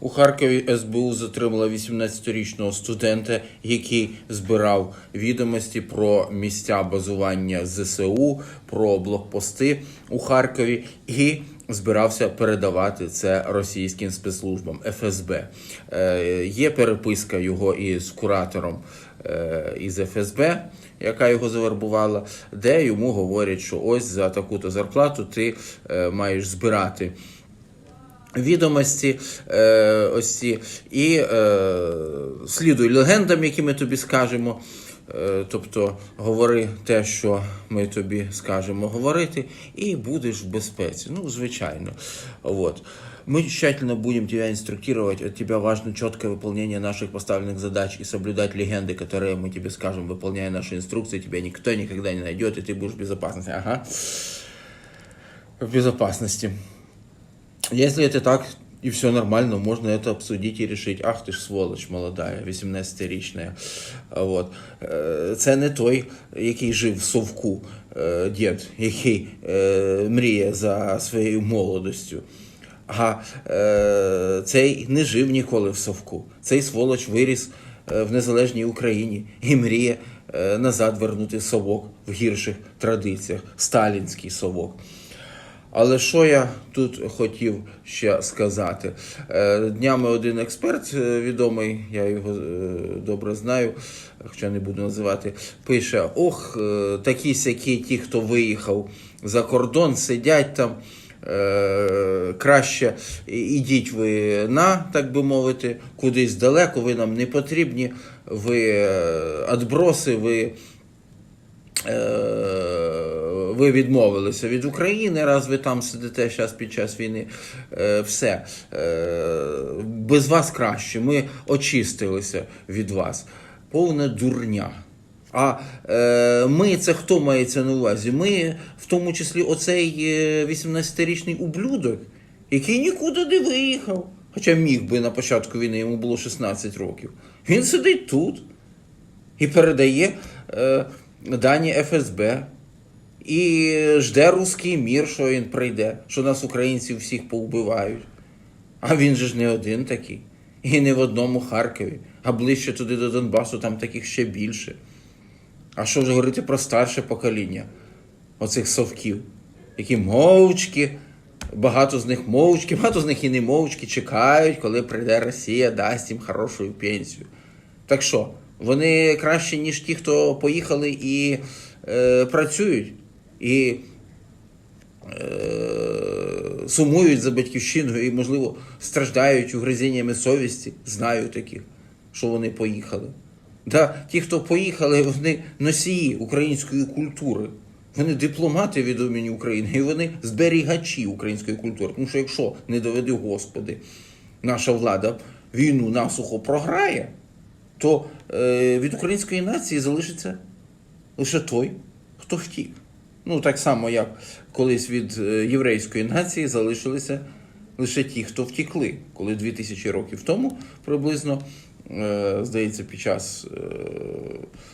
У Харкові СБУ затримала 18-річного студента, який збирав відомості про місця базування ЗСУ, про блокпости у Харкові і збирався передавати це російським спецслужбам ФСБ. Е, є переписка його із куратором е, із ФСБ, яка його завербувала, де йому говорять, що ось за таку-то зарплату ти е, маєш збирати відомості е, ось ці, і е, слідуй легендам, які ми тобі скажемо. Е, тобто говори те, що ми тобі скажемо говорити, і будеш в безпеці. Ну, звичайно. Вот. Мы тщательно будем тебя инструктировать. От тебя важно четкое выполнение наших поставленных задач и соблюдать легенды, которые мы тебе скажем, выполняя наши инструкции. Тебя никто никогда не найдет, и ты будешь в безопасности. Ага. В безопасности. Если это так, и все нормально, можно это обсудить и решить. Ах ти ж сволоч молодая, 18-річна. Вот. Е, Це не той, який жив в совку, е, дід, який е, мріє за своєю молодостю. А е, цей не жив ніколи в совку. Цей сволоч виріс е, в незалежній Україні і мріє е, назад вернути совок в гірших традиціях, сталінський совок. Але що я тут хотів ще сказати? Е, Днями один експерт е, відомий, я його е, добре знаю, хоча не буду називати, пише: ох, такі сякі ті, хто виїхав за кордон, сидять там. Краще ідіть ви на, так би мовити, кудись далеко, ви нам не потрібні, ви адброси, ви ви відмовилися від України, раз ви там сидите зараз під час війни. Е, Все. Е, Без вас краще. Ми очистилися від вас. Повна дурня. А е, ми це хто мається на увазі? Ми, в тому числі, оцей е, 18-річний ублюдок, який нікуди не виїхав. Хоча міг би на початку війни йому було 16 років. Він сидить тут і передає е, дані ФСБ. І жде руський мір, що він прийде, що нас українців всіх повбивають. А він же ж не один такий. І не в одному Харкові, а ближче туди до Донбасу, там таких ще більше. А що ж говорити про старше покоління оцих совків, які мовчки, багато з них мовчки, багато з них і не мовчки чекають, коли прийде Росія, дасть їм хорошу пенсію. Так що, вони краще, ніж ті, хто поїхали і е, працюють, і е, сумують за батьківщиною і, можливо, страждають угризіннями совісті. Знаю таких, що вони поїхали. Да, ті, хто поїхали, вони носії української культури. Вони дипломати від імені України, і вони зберігачі української культури. Тому що якщо не доведи Господи, наша влада війну насухо програє, то е, від української нації залишиться лише той, хто втік. Ну, так само, як колись від е, єврейської нації залишилися лише ті, хто втікли, коли 2000 років тому приблизно, е, здається, під час е,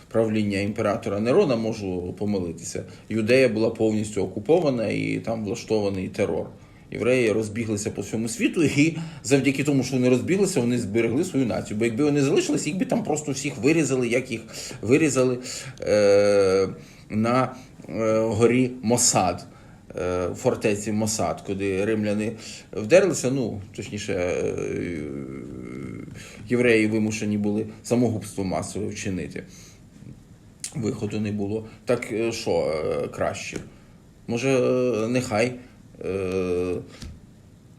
правління імператора Нерона, можу помилитися, Юдея була повністю окупована і там влаштований терор. Євреї розбіглися по всьому світу, і завдяки тому, що вони розбіглися, вони зберегли свою націю. Бо якби вони залишились, їх би там просто всіх вирізали, як їх вирізали е, на горі Мосад, е, фортеці Мосад, куди римляни вдерлися. Ну, точніше, е, євреї вимушені були самогубство масове вчинити. Виходу не було. Так е, що е, краще? Може, е, нехай е,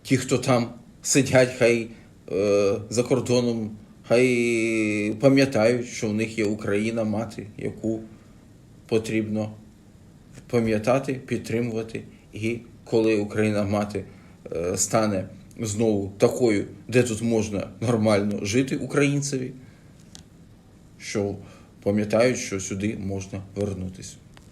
ті, хто там сидять, хай е, за кордоном, хай пам'ятають, що в них є Україна мати, яку потрібно пам'ятати, підтримувати. І коли Україна мати е, стане знову такою, де тут можна нормально жити українцеві, що пам'ятають, що сюди можна вернутися.